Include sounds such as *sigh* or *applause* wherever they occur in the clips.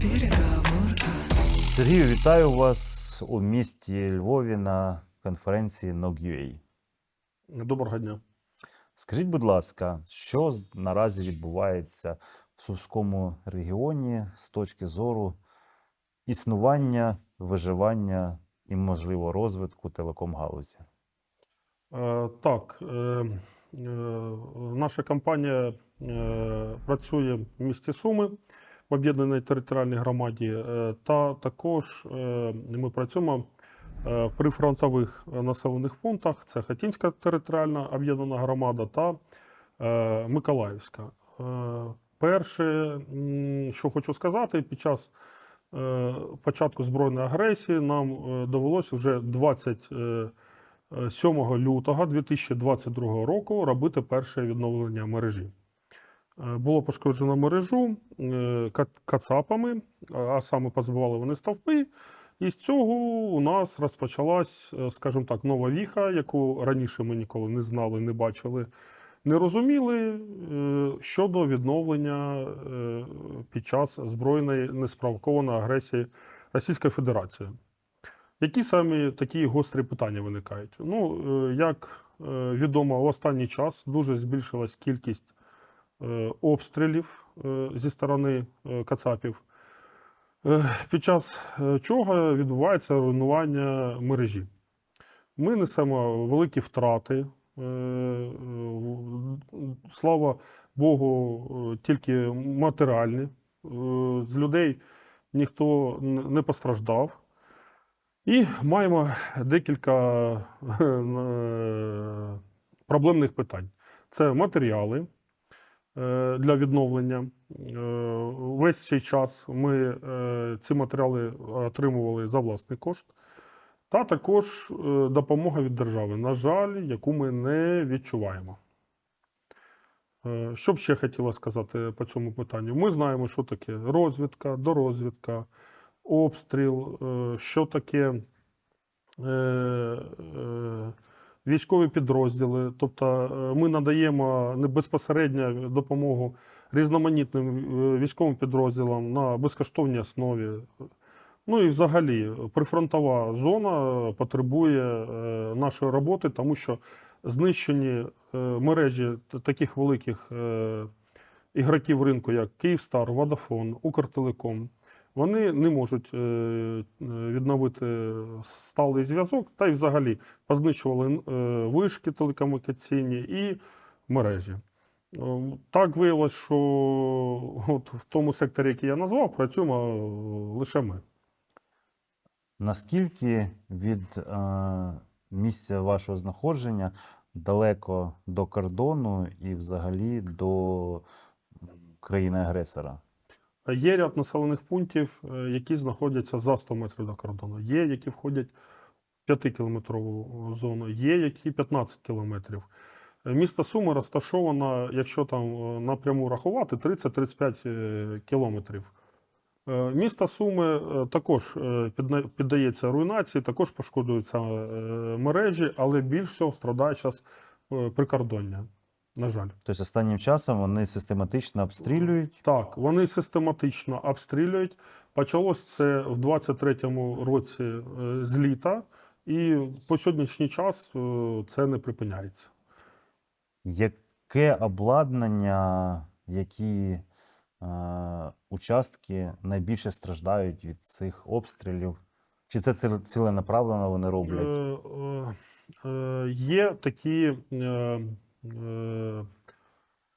Переговорка. Сергію, вітаю вас у місті Львові на конференції NOG.UA. Доброго дня. Скажіть, будь ласка, що наразі відбувається в Сумському регіоні з точки зору існування, виживання і, можливо, розвитку телеком-галузі? Е, Так, е, е, наша компанія е, працює в місті Суми в об'єднаній територіальній громаді, е, та також е, ми працюємо е, в прифронтових населених пунктах. Це Хатінська територіальна об'єднана громада та Миколаївська. Перше, що хочу сказати, під час початку збройної агресії нам довелося вже 20 е, 7 лютого 2022 року робити перше відновлення мережі. Е, Було пошкоджено мережу е, кацапами, а саме позбивали вони стовпи. І з цього у нас розпочалась, е, скажімо так, нова віха, яку раніше ми ніколи не знали, не бачили, не розуміли щодо відновлення під час збройної неспровокованої агресії Російської Федерації. Які самі такі гострі питання виникають? Ну, як відомо, в останній час дуже збільшилась кількість обстрілів е, зі сторони е, кацапів, е, під час е, чого відбувається руйнування мережі. Ми несемо великі втрати. е, е, Слава Богу, е, тільки матеріальні. Е, З людей ніхто не постраждав. І маємо декілька е, проблемних питань. Це матеріали е, для відновлення. Е, Весь цей час ми е, ці матеріали отримували за власний кошт. Та також е, допомога від держави, на жаль, яку ми не відчуваємо. Е, Що б ще хотіла сказати по цьому питанню? Ми знаємо, що таке розвідка, дорозвідка, обстріл, е, що таке е, е, військові підрозділи. Тобто е, ми надаємо не безпосередньо допомогу різноманітним е, військовим підрозділам на безкоштовній основі. Ну і взагалі прифронтова зона потребує е, нашої роботи, тому що знищені мережі таких великих ігроків ринку, як Київстар, Водафон, Укртелеком, вони не можуть е, відновити сталий зв'язок, та й взагалі познищували е, вишки телекомунікаційні і мережі. Е, Так виявилось, що от в тому секторі, який я назвав, працюємо лише ми. Наскільки від е, місця вашого знаходження далеко до кордону і взагалі до країни-агресора? Є ряд населених пунктів, е, які знаходяться за 100 метрів до кордону. Є, які входять в 5-кілометрову зону, є, які 15 кілометрів. Е, Місто Суми розташовано, якщо там е, напряму рахувати, 30-35 е, кілометрів. Е, Місто Суми е, також е, піддається руйнації, також пошкоджуються е, мережі, але більш всього страдає зараз прикордоння. На жаль. Тобто останнім часом вони систематично обстрілюють. Так, вони систематично обстрілюють. Почалось це в 23-му році е, з літа, і по сьогоднішній час е, це не припиняється. Яке обладнання, які е, участки найбільше страждають від цих обстрілів? Чи це ціл- ціленаправленно вони роблять? Е, е, е, Є такі, е,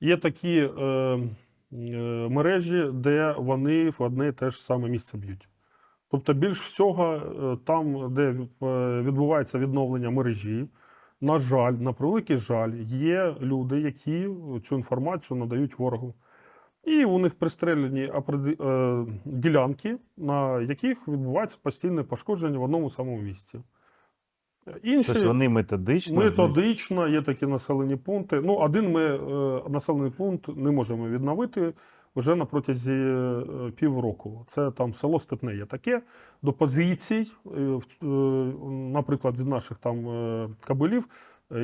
є такі е, е, мережі, де вони в одне і те ж саме місце б'ють. Тобто, більш всього, е, там, де е, відбувається відновлення мережі, на жаль, на превеликий жаль, є люди, які цю інформацію надають ворогу. І у них пристрелені е, ділянки, на яких відбувається постійне пошкодження в одному самому місці. Інші Тобто вони методично методично є такі населені пункти. Ну, один ми е, населений пункт не можемо відновити вже на протязі е, півроку. Це там село Степне є таке. До позицій, е, наприклад, від наших там кабелів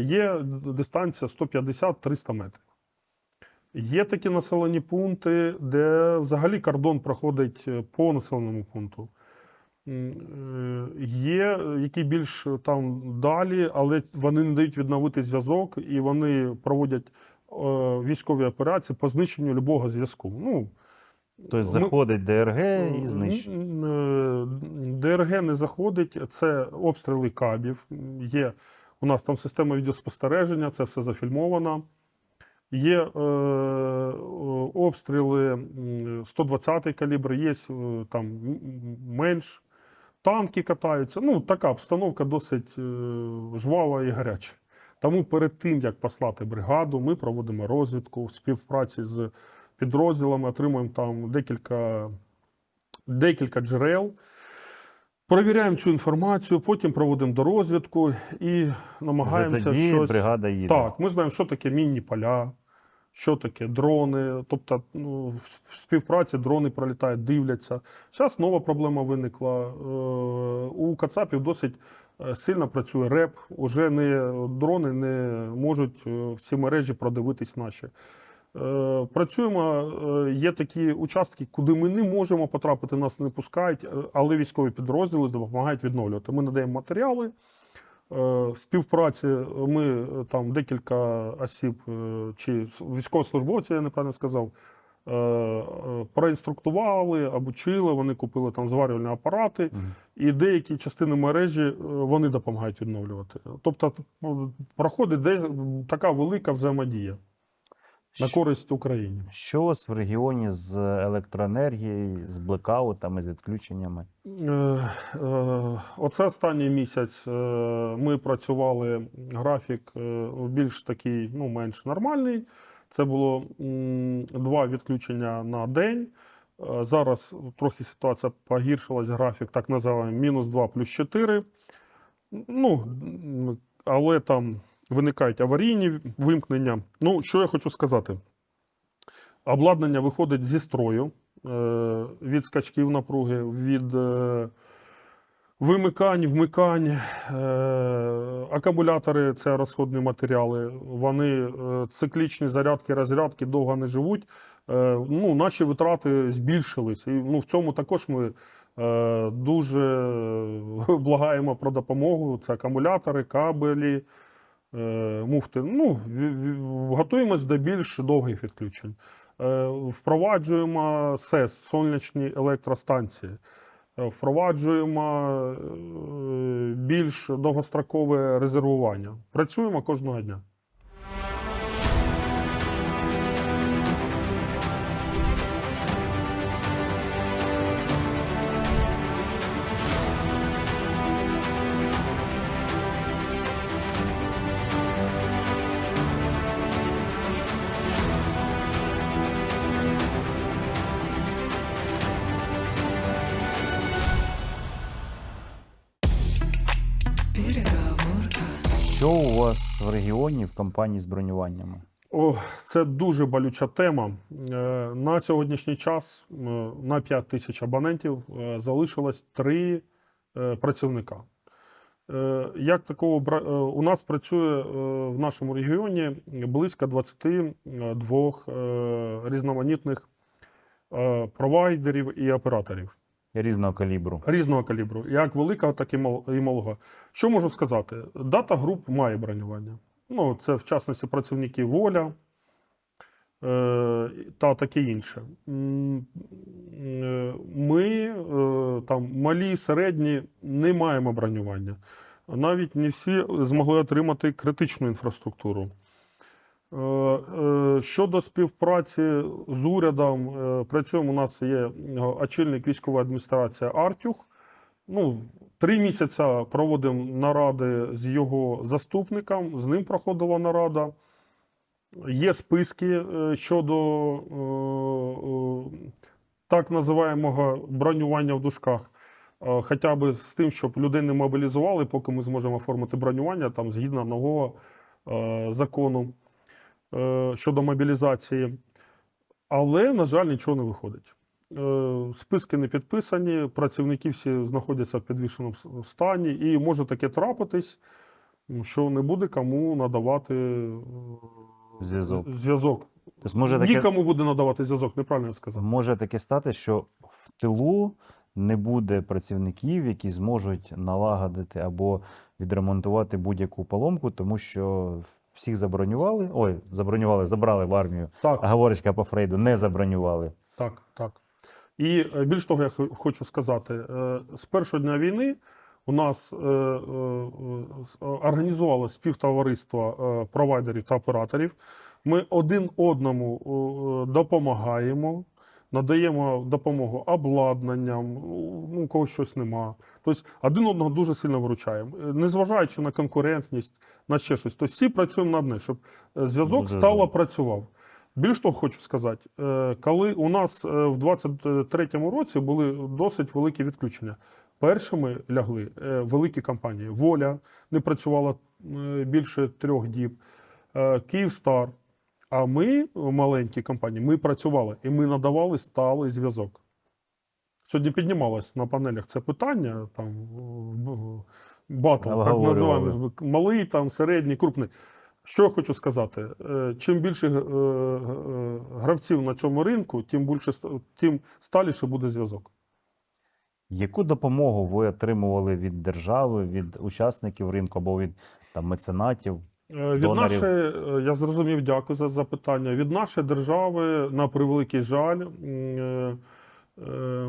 є дистанція 150-300 метрів. Є такі населені пункти, де взагалі кордон проходить по населеному пункту. Е, Є, е, які більш там далі, але вони не дають відновити зв'язок, і вони проводять е, військові операції по знищенню любого зв'язку. Ну, Тобто ми- заходить ДРГ і знищує. е, ДРГ не заходить, це обстріли кабів. Є у нас там система відеоспостереження, це все зафільмовано. Є е, е, обстріли м, 120 калібр, є е, там менш. Танки катаються. Ну, така обстановка досить е, жвава і гаряча. Тому перед тим, як послати бригаду, ми проводимо розвідку в співпраці з підрозділами, отримуємо там декілька, декілька джерел. Перевіряємо цю інформацію, потім проводимо дорозвідку і Вже намагаємося тоді щось. бригада їде. Так, ми знаємо, що таке мінні поля, що таке дрони. Тобто, ну, в співпраці дрони пролітають, дивляться. Зараз нова проблема виникла. Е, У Кацапів досить е, сильно працює реп. Уже не дрони не можуть е, в ці мережі продивитись наші. Працюємо, є такі участки, куди ми не можемо потрапити, нас не пускають, але військові підрозділи допомагають відновлювати. Ми надаємо матеріали. Е, В співпраці ми е, там декілька осіб е, чи військовослужбовців, я неправильно сказав, проінструктували, обучили, вони купили там зварювальні апарати, Мгм. і деякі частини мережі вони допомагають відновлювати. Тобто ну, проходить де така велика взаємодія на користь Україні. Що у вас в регіоні з електроенергією, з блекаутами, з відключеннями? Е, е, Оце останній місяць е, ми працювали графік більш такий, ну менш нормальний. Це було два відключення на день. Зараз трохи ситуація погіршилась. Графік так називаємо мінус 2 плюс 4. Ну, але там виникають аварійні вимкнення. Ну, що я хочу сказати? Обладнання виходить зі строю е, від скачків напруги, від е, вимикань, вмикань. Е, акумулятори це розходні матеріали. Вони циклічні зарядки, розрядки довго не живуть. Ну, наші витрати збільшились. І ну, в цьому також ми дуже *laughs* благаємо про допомогу. Це акумулятори, кабелі. Е, Муфти. Ну, готуємось до більш довгих відключень. Е, Впроваджуємо СЕС, сонячні електростанції. Е, Впроваджуємо більш довгострокове резервування. Працюємо кожного дня. Що у вас в регіоні в компанії з бронюваннями? О, це дуже болюча тема. Е, На сьогоднішній час е, на 5 тисяч абонентів е, залишилось 3 працівника. Як такого у нас працює в нашому регіоні близько 22 е, різноманітних провайдерів і операторів Різного калібру. різного калібру, як великого, так і мал- і малого. Що можу сказати? Дата груп має бронювання. Ну, це в частності працівники воля е, та таке інше. Е, Ми е, там малі, середні не маємо бронювання. Навіть не всі змогли отримати критичну інфраструктуру. Е, е, Щодо співпраці з урядом, е, працюємо. У нас є очільник військової адміністрації Артюх. Ну, три місяці проводимо наради з його заступником, з ним проходила нарада. Є списки щодо так називаємого бронювання в дужках. Хоча б з тим, щоб людей не мобілізували, поки ми зможемо оформити бронювання там згідно нового закону щодо мобілізації. Але, на жаль, нічого не виходить. Е, Списки не підписані, працівники всі знаходяться в підвішеному стані, і може таке трапитись, що не буде кому надавати е, Зв'язок. зв'язок Тобто може таке, Нікому буде надавати зв'язок, неправильно я сказав. може таке стати, що в тилу не буде працівників, які зможуть налагодити або відремонтувати будь-яку поломку, тому що всіх забронювали. Ой, забронювали, забрали в армію. Так. А говорочка по Фрейду не забронювали. Так, так. І е, більш того, я хочу сказати, е, з першого дня війни у нас е, організувалось співтовариство провайдерів та операторів. Ми один одному допомагаємо, надаємо допомогу обладнанням, ну, у когось щось нема. Тобто один одного дуже сильно виручаємо, Е, незважаючи на конкурентність, на ще щось. Тобто всі працюємо над ним, щоб е, зв'язок Дуже стало працював. Більш того, хочу сказати, е, коли у нас в 23-му році були досить великі відключення. Першими лягли великі компанії. Воля не працювала більше трьох діб, Київстар. А ми, маленькі компанії, ми працювали і ми надавали сталий зв'язок. Сьогодні піднімалось на панелях це питання, там батл, так називаємо, малий, там, середній, крупний. Що я хочу сказати? Е, Чим більше е, е, гравців на цьому ринку, тим більше тим сталіше буде зв'язок. Яку допомогу ви отримували від держави, від учасників ринку або від там, меценатів? Е, Від Донорів. нашої, е, я зрозумів, дякую за запитання. Від нашої держави, на превеликий жаль, е,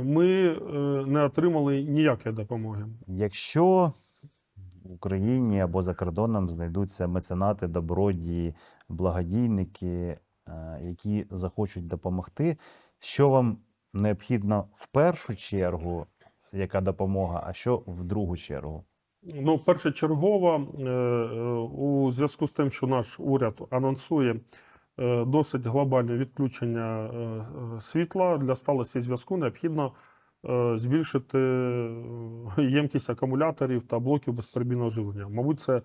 ми не отримали ніякої допомоги. Якщо в Україні або за кордоном знайдуться меценати, добродії, благодійники, які захочуть допомогти, що вам необхідно в першу чергу, яка допомога, а що в другу чергу? Ну, першочергово, е, е, у зв'язку з тим, що наш уряд анонсує е, досить глобальне відключення світла для сталості зв'язку, необхідно збільшити ємкість акумуляторів та блоків безперебійного живлення. Мабуть, це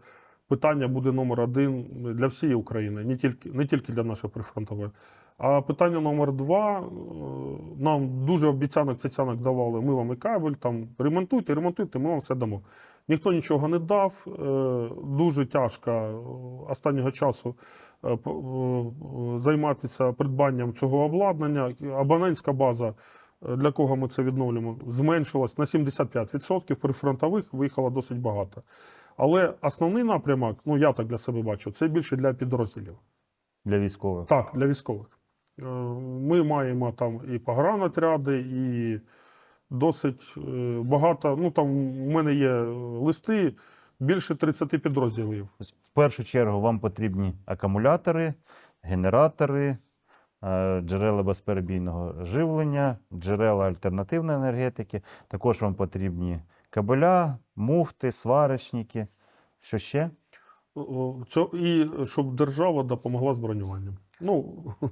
питання буде номер один для всієї України, не тільки, не тільки для нашої прифронтової. А питання номер два. е, Нам дуже обіцянок цяцянок давали. Ми вам і кабель, там ремонтуйте, ремонтуйте, ми вам все дамо. Ніхто нічого не дав. е, Дуже тяжко е, останнього часу займатися придбанням цього обладнання. Абонентська база, для кого ми це відновлюємо, зменшилась на 75%. Прифронтових виїхало досить багато. Але основний напрямок, ну я так для себе бачу, це більше для підрозділів. Для військових? Так, для військових. Е, Ми маємо там і погранотряди, і досить е, багато. Ну там у мене є листи, більше 30 підрозділів. В першу чергу вам потрібні акумулятори, генератори, е, джерела безперебійного живлення, джерела альтернативної енергетики. Також вам потрібні кабеля, муфти, сварочники. Що ще? Це, і щоб держава допомогла з бронюванням. Ну, три,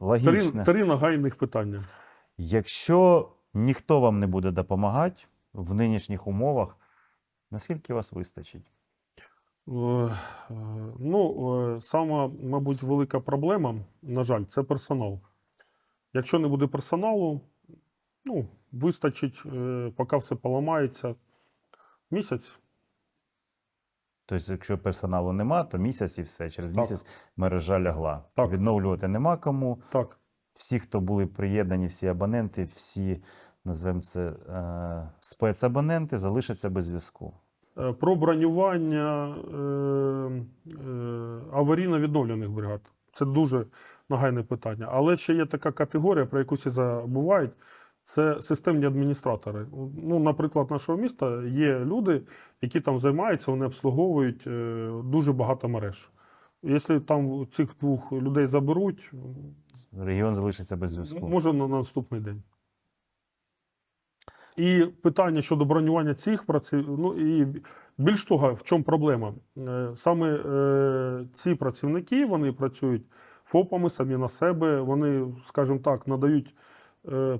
Логічно. три нагайних питання. Якщо ніхто вам не буде допомагати в нинішніх умовах, наскільки вас вистачить? Е, е, Ну, е, сама, мабуть, велика проблема, на жаль, це персонал. Якщо не буде персоналу, ну, вистачить, е, поки все поламається, місяць. Тобто, якщо персоналу нема, то місяць і все. Через Так. місяць мережа лягла. Так. Відновлювати нема кому. Так. всі, хто були приєднані, всі абоненти, всі, назвемо це е, спецабоненти, залишаться без зв'язку. Е, Про бронювання е, аварійно-відновлених бригад. Це дуже нагайне питання. Але ще є така категорія, про яку всі забувають. Це системні адміністратори. Ну, наприклад, нашого міста є люди, які там займаються, вони обслуговують е, дуже багато мереж. Якщо там цих двох людей заберуть, Регіон залишиться без зв'язку. може на наступний день. І питання щодо бронювання цих працівників. Ну і більш того, в чому проблема? Е, Саме е, ці працівники вони працюють ФОПами самі на себе, вони, скажімо так, надають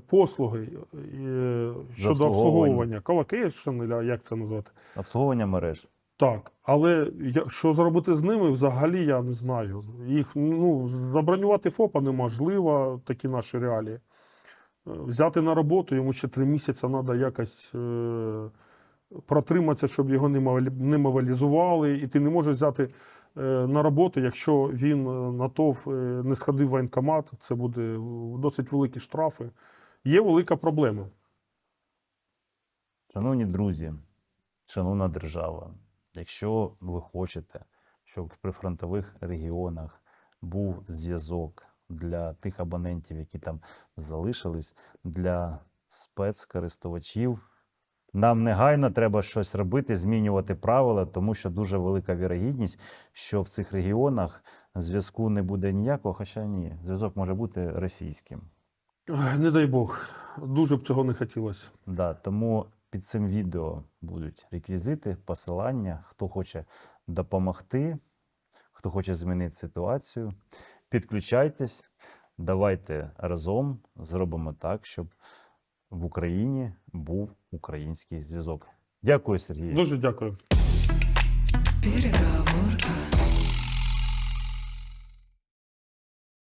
послуги е, щодо обслуговування. колокейшн, як це назвати. Обслуговування мереж. Так, але що зробити з ними, взагалі я не знаю. Їх ну, забронювати ФОПа неможливо, такі наші реалії. Е, Взяти на роботу йому ще три місяці треба якось е, протриматися, щоб його не мобілі- мобілізували. І ти не можеш взяти е, на роботу, якщо він е, на ТОВ е, не сходив воєнкомат, це буде е, досить великі штрафи. Є велика проблема. Шановні друзі, шановна держава, якщо ви хочете, щоб в прифронтових регіонах був зв'язок для тих абонентів, які там залишились, для спецкористувачів, нам негайно треба щось робити, змінювати правила, тому що дуже велика вірогідність, що в цих регіонах зв'язку не буде ніякого, хоча ні, зв'язок може бути російським. Не дай Бог, дуже б цього не хотілося. Да, тому під цим відео будуть реквізити, посилання, хто хоче допомогти, хто хоче змінити ситуацію. Підключайтесь, давайте разом зробимо так, щоб в Україні був український зв'язок. Дякую, Сергій. Дуже дякую. Переговорка.